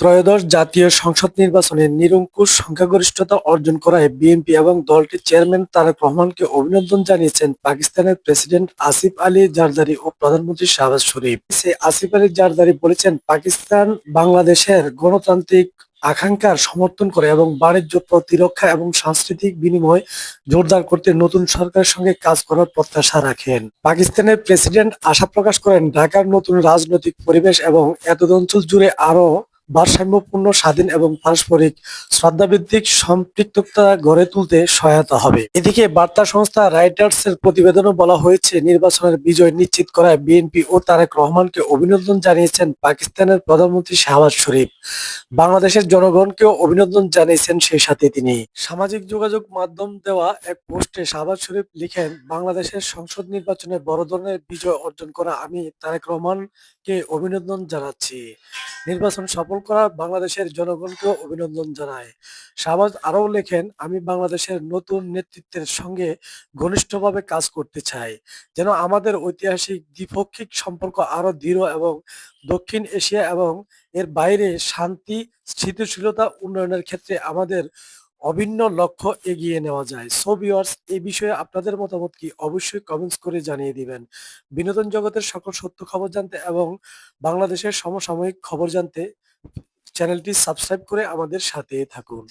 ত্রয়োদশ জাতীয় সংসদ নির্বাচনে নিরঙ্কুশ সংখ্যাগরিষ্ঠতা অর্জন করায় বিএনপি এবং দলটির চেয়ারম্যান তারেক রহমানকে অভিনন্দন জানিয়েছেন পাকিস্তানের প্রেসিডেন্ট আসিফ আলী জারদারি ও প্রধানমন্ত্রী শাহবাজ শরীফ। সে আসিফ আলী জারদারি বলেছেন, পাকিস্তান বাংলাদেশের গণতান্ত্রিক আকাঙ্ক্ষার সমর্থন করে এবং বাণিজ্য প্রতিরক্ষা এবং সাংস্কৃতিক বিনিময় জোরদার করতে নতুন সরকারের সঙ্গে কাজ করার প্রত্যাশা রাখেন। পাকিস্তানের প্রেসিডেন্ট আশা প্রকাশ করেন, ঢাকার নতুন রাজনৈতিক পরিবেশ এবং এতদ অঞ্চল জুড়ে আরও ভারসাম্যপূর্ণ, স্বাধীন এবং পারস্পরিক শ্রদ্ধাভিত্তিক সম্পৃক্ততা গড়ে তুলতে সহায়তা হবে। এদিকে বার্তা সংস্থা রাইটার্স এর প্রতিবেদনে বলা হয়েছে, নির্বাচনের বিজয় নিশ্চিত করায় বিএনপি ও তারেক রহমানকে অভিনন্দন জানিয়েছেন পাকিস্তানের প্রধানমন্ত্রী শাহবাজ শরীফ। বাংলাদেশের জনগণকেও অভিনন্দন জানিয়েছেন সেই সাথে তিনি। সামাজিক যোগাযোগ মাধ্যম দেওয়া এক পোস্টে শাহবাজ শরীফ লিখেন, বাংলাদেশের সংসদ নির্বাচনে বড় ধরনের বিজয় অর্জন করা আমি তারেক রহমানকে অভিনন্দন জানাচ্ছি। নির্বাচন সফল করা বাংলাদেশের জনগণকে অভিনন্দন জানায়। শাহবাজ আরও লেখেন, আমি বাংলাদেশের নতুন নেতৃত্বের সঙ্গে ঘনিষ্ঠভাবে কাজ করতে চাই, যেন আমাদের ঐতিহাসিক দ্বিপক্ষিক সম্পর্ক আরও দৃঢ় এবং দক্ষিণ এশিয়া এবং এর বাইরে শান্তি, স্থিতিশীলতা উন্নয়নের ক্ষেত্রে আমাদের অভিন্ন লক্ষ্য এগিয়ে নেওয়া যায়। সো ভিউয়ার্স এই বিষয়ে আপনাদের মতামত কি? অবশ্যই কমেন্টস করে জানিয়ে দিবেন। বিনোদন জগতের সকল সত্য খবর জানতে এবং বাংলাদেশের সমসাময়িক খবর জানতে চ্যানেলটি সাবস্ক্রাইব করে আমাদের সাথে থাকুন।